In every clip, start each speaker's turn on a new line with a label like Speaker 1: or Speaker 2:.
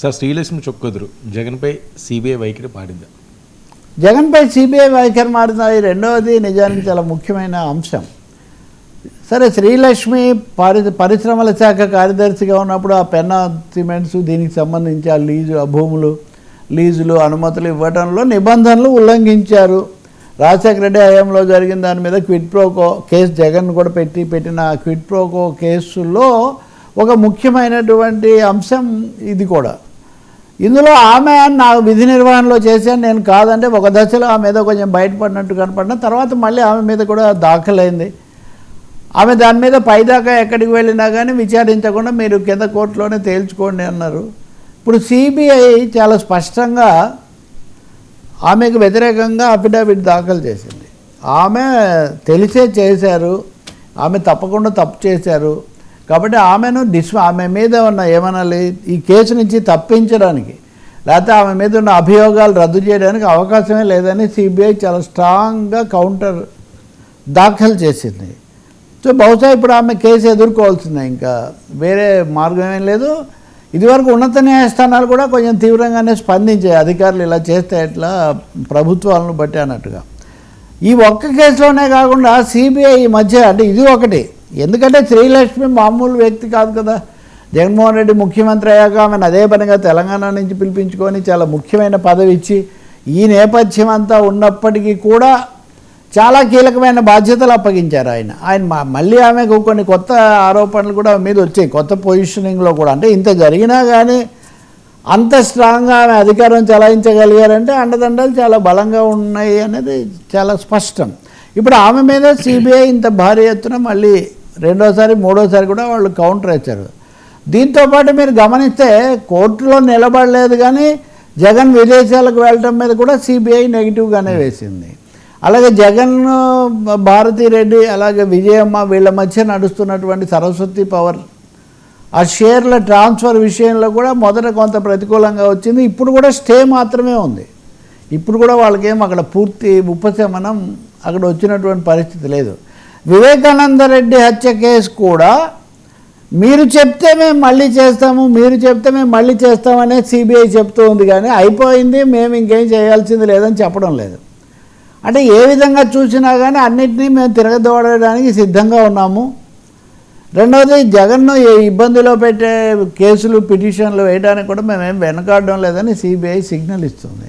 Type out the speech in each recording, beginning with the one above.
Speaker 1: Sir Srilakshmi చొక్కొదురు. జగన్పై CBI వైఖరి పాడిందా
Speaker 2: జగన్పై సిబిఐ వైఖరి మారుతుంది రెండవది నిజానికి చాలా ముఖ్యమైన అంశం. సరే శ్రీలక్ష్మి పరి పరిశ్రమల శాఖ కార్యదర్శిగా ఉన్నప్పుడు ఆ పెన్నా సిమెంట్స్ దీనికి సంబంధించి ఆ లీజు ఆ భూములు లీజులు అనుమతులు ఇవ్వడంలో నిబంధనలు ఉల్లంఘించారు. రాజశేఖర రెడ్డి హయాంలో జరిగిన దాని మీద క్విడ్ ప్రోకో కేసు జగన్ కూడా పెట్టి పెట్టిన ఆ క్విడ్ ప్రోకో కేసులో ఒక ముఖ్యమైనటువంటి అంశం ఇది కూడా. ఇందులో ఆమె నా విధి నిర్వహణలో చేశాను నేను కాదంటే ఒక దశలో ఆమె మీద కొంచెం బయటపడినట్టు కనపడిన తర్వాత మళ్ళీ ఆమె మీద కూడా దాఖలైంది. ఆమె దాని మీద పైదాకా ఎక్కడికి వెళ్ళినా కానీ విచారించకుండా మీరు కింద కోర్టులోనే తేల్చుకోండి అన్నారు. ఇప్పుడు సిబిఐ చాలా స్పష్టంగా ఆమెకు వ్యతిరేకంగా అఫిడవిట్ దాఖలు చేసింది. ఆమె తెలిసే చేశారు. ఆమె తప్పకుండా తప్పు చేశారు. కాబట్టి ఆమెను డిస్ ఆమె మీద ఉన్న ఏమనాలి ఈ కేసు నుంచి తప్పించడానికి లేకపోతే ఆమె మీద ఉన్న అభియోగాలు రద్దు చేయడానికి అవకాశమే లేదని సిబిఐ చాలా స్ట్రాంగ్గా కౌంటర్ దాఖలు చేసింది. సో బహుశా ఇప్పుడు ఆమె కేసు ఎదుర్కోవాల్సిందే ఇంకా. వేరే మార్గం ఏం లేదు. ఇదివరకు ఉన్నత న్యాయస్థానాలు కూడా కొంచెం తీవ్రంగానే స్పందించాయి. అధికారులు ఇలా చేస్తే ఎట్లా ప్రభుత్వాలను బట్టి అన్నట్టుగా. ఈ ఒక్క కేసులోనే కాకుండా సిబిఐ ఈ మధ్య అంటే ఇది ఒకటి ఎందుకంటే శ్రీలక్ష్మి మామూలు వ్యక్తి కాదు కదా. జగన్మోహన్ రెడ్డి ముఖ్యమంత్రి అయ్యాక ఆమెను అదే పనిగా తెలంగాణ నుంచి పిలిపించుకొని చాలా ముఖ్యమైన పదవి ఇచ్చి ఈ నేపథ్యం అంతా ఉన్నప్పటికీ కూడా చాలా కీలకమైన బాధ్యతలు అప్పగించారు ఆయన. ఆయన మళ్ళీ ఆమెకు కొన్ని కొత్త ఆరోపణలు కూడా మీద వచ్చాయి. కొత్త పొజిషనింగ్లో కూడా. అంటే ఇంత జరిగినా కానీ అంత స్ట్రాంగ్గా ఆమె అధికారం చలాయించగలిగారంటే అండదండలు చాలా బలంగా ఉన్నాయి అనేది చాలా స్పష్టం. ఇప్పుడు ఆమె మీద సిబిఐ ఇంత భారీ ఎత్తున మళ్ళీ రెండోసారి మూడోసారి కూడా వాళ్ళు కౌంటర్ ఇచ్చారు దీంతో పాటు మీరు గమనిస్తే కోర్టులో నిలబడలేదు కానీ జగన్ విదేశాలకు వెళ్ళటం మీద కూడా సిబిఐ నెగిటివ్గానే వేసింది. అలాగే జగన్ భారతీ రెడ్డి అలాగే విజయమ్మ వీళ్ళ మధ్య నడుస్తున్నటువంటి సరస్వతి పవర్ ఆ షేర్ల ట్రాన్స్ఫర్ విషయంలో కూడా మొదట కొంత ప్రతికూలంగా వచ్చింది. ఇప్పుడు కూడా స్టే మాత్రమే ఉంది. ఇప్పుడు కూడా వాళ్ళకేం అక్కడ పూర్తి ఉపశమనం అక్కడ వచ్చినటువంటి పరిస్థితి లేదు. వివేకానంద రెడ్డి హత్య కేసు కూడా మీరు చెప్తే మేము మళ్ళీ చేస్తాము మీరు చెప్తే మేము మళ్ళీ చేస్తామనే సిబిఐ చెప్తూ ఉంది కానీ అయిపోయింది మేము ఇంకేం చేయాల్సింది లేదని చెప్పడం లేదు. అంటే ఏ విధంగా చూసినా కానీ అన్నిటినీ మేము తిరగదోడడానికి సిద్ధంగా ఉన్నాము. రెండవది జగన్ను ఏ ఇబ్బందిలో పెట్టే కేసులు పిటిషన్లు వేయడానికి కూడా మేమేం వెనకాడడం లేదని సిబిఐ సిగ్నల్ ఇస్తుంది.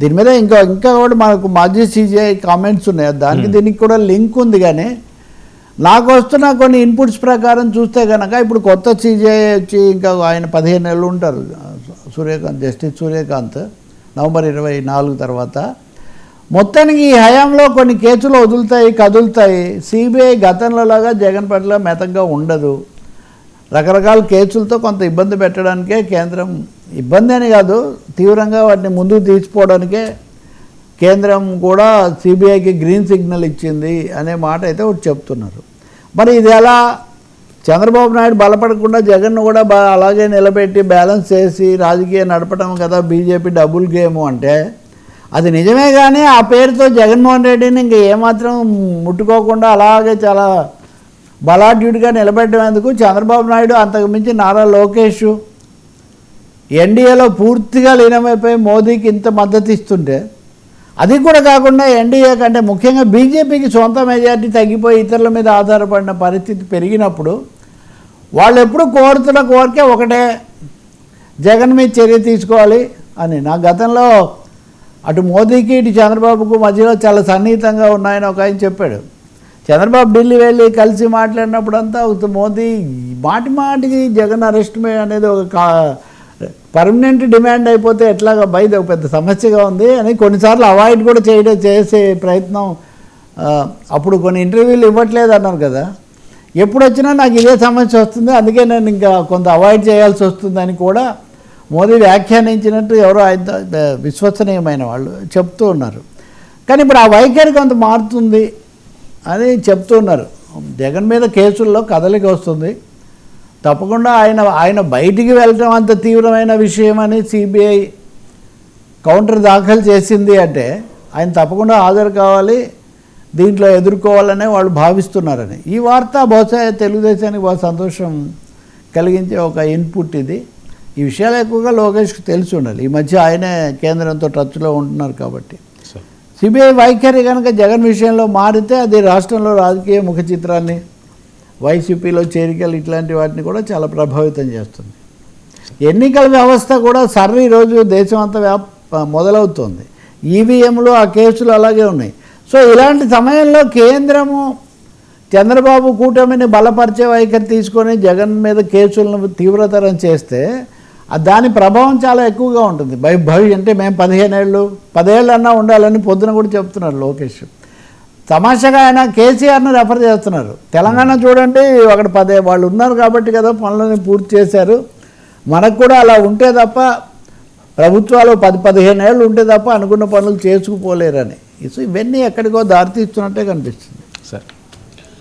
Speaker 2: దీని మీద ఇంకా ఇంకా కూడా మనకు మాజీ సిజిఐ కామెంట్స్ ఉన్నాయి. దానికి దీనికి కూడా లింక్ ఉంది కానీ నాకు వస్తున్న కొన్ని ఇన్పుట్స్ ప్రకారం చూస్తే కనుక ఇప్పుడు కొత్త సిజిఐ వచ్చి ఇంకా ఆయన పదిహేను నెలలు ఉంటారు. సూర్యకాంత్ జస్టిస్ సూర్యకాంత్ నవంబర్ ఇరవై నాలుగు తర్వాత. మొత్తానికి ఈ హయాంలో కొన్ని కేసులు వదులుతాయి కదులుతాయి. సిబిఐ గతంలో లాగా జగన్ పట్ల మెతగ్గా ఉండదు. రకరకాల కేసులతో కొంత ఇబ్బంది పెట్టడానికే కేంద్రం ఇబ్బంది అని కాదు తీవ్రంగా వాటిని ముందుకు తీసుకోవడానికే కేంద్రం కూడా సిబిఐకి గ్రీన్ సిగ్నల్ ఇచ్చింది అనే మాట అయితే ఒకటి చెప్తున్నారు. మరి ఇది ఎలా? చంద్రబాబు నాయుడు బలపడకుండా జగన్ను కూడా అలాగే నిలబెట్టి బ్యాలెన్స్ చేసి రాజకీయం నడపడం కదా బీజేపీ డబుల్ గేమ్ అంటే అది నిజమే కానీ ఆ పేరుతో జగన్మోహన్ రెడ్డిని ఇంక ఏమాత్రం ముట్టుకోకుండా అలాగే చాలా బలాఢ్యుడిగా నిలబెట్టేందుకు చంద్రబాబు నాయుడు అంతకు మించి నారా లోకేష్ ఎన్డీఏలో పూర్తిగా లీనమైపోయి మోదీకి ఇంత మద్దతు ఇస్తుంటే అది కూడా కాకుండా ఎన్డీఏ కంటే ముఖ్యంగా బీజేపీకి సొంత మెజార్టీ తగ్గిపోయి ఇతరుల మీద ఆధారపడిన పరిస్థితి పెరిగినప్పుడు వాళ్ళు ఎప్పుడు కోరుతున్న కోరికే ఒకటే జగన్ మీద చర్య తీసుకోవాలి అని. నా గతంలో అటు మోదీకి ఇటు చంద్రబాబుకు మధ్యలో చాలా సన్నిహితంగా ఉన్నాయని ఒక ఆయన చెప్పాడు. చంద్రబాబు ఢిల్లీ వెళ్ళి కలిసి మాట్లాడినప్పుడంతా అంతా మోదీ మాటి మాటికి జగన్ అరెస్ట్ అనేది ఒక పర్మనెంట్ డిమాండ్ అయిపోతే ఎట్లాగా బయట ఒక పెద్ద సమస్యగా ఉంది అని కొన్నిసార్లు అవాయిడ్ కూడా చేయడం చేసే ప్రయత్నం అప్పుడు కొన్ని ఇంటర్వ్యూలు ఇవ్వట్లేదు అన్నారు కదా. ఎప్పుడు వచ్చినా నాకు ఇదే సమస్య వస్తుంది అందుకే నేను ఇంకా కొంత అవాయిడ్ చేయాల్సి వస్తుందని కూడా మోదీ వ్యాఖ్యానించినట్టు ఎవరో ఆయన విశ్వసనీయమైన వాళ్ళు చెప్తూ ఉన్నారు. కానీ ఇప్పుడు ఆ వైఖరి కొంత మారుతుంది. అని చెప్తున్నారు. జగన్ మీద కేసుల్లో కదలిక వస్తుంది. తప్పకుండా ఆయన ఆయన బయటికి వెళ్ళటం అంత తీవ్రమైన విషయం అని సిబిఐ కౌంటర్ దాఖలు చేసింది అంటే ఆయన తప్పకుండా హాజరు కావాలి దీంట్లో ఎదుర్కోవాలనే వాళ్ళు భావిస్తున్నారని. ఈ వార్త బహుశా తెలుగుదేశానికి బాగా సంతోషం కలిగించే ఒక ఇన్పుట్ ఇది. ఈ విషయాలు ఎక్కువగా లోకేష్కి తెలిసి ఉండాలి. ఈ మధ్య ఆయనే కేంద్రంతో టచ్లో ఉంటున్నారు కాబట్టి. సిబిఐ వైఖరి కనుక జగన్ విషయంలో మారితే అది రాష్ట్రంలో రాజకీయ ముఖ చిత్రాన్ని వైసీపీలో చేరికలు ఇట్లాంటి వాటిని కూడా చాలా ప్రభావితం చేస్తుంది. ఎన్నికల వ్యవస్థ కూడా సర్ర ఈరోజు దేశం అంతా వ్యాప్ మొదలవుతుంది. ఈవీఎంలు ఆ కేసులు అలాగే ఉన్నాయి. సో ఇలాంటి సమయంలో కేంద్రము చంద్రబాబు కూటమిని బలపరిచే వైఖరి తీసుకొని జగన్ మీద కేసులను తీవ్రతరం చేస్తే దాని ప్రభావం చాలా ఎక్కువగా ఉంటుంది. భవి భవి అంటే మేము పదిహేను ఏళ్ళు పదేళ్ళు అన్నా ఉండాలని పొద్దున కూడా చెప్తున్నారు లోకేష్. తమాషగా ఆయన కేసీఆర్ను రెఫర్ చేస్తున్నారు. తెలంగాణ చూడండి అక్కడ పదే వాళ్ళు ఉన్నారు కాబట్టి కదా పనులని పూర్తి చేశారు. మనకు కూడా అలా ఉంటే తప్ప ప్రభుత్వాలు పది పదిహేను ఏళ్ళు ఉంటే తప్ప అనుకున్న పనులు చేసుకుపోలేరని. సో ఇవన్నీ ఎక్కడికో దారితీస్తున్నట్టే కనిపిస్తుంది.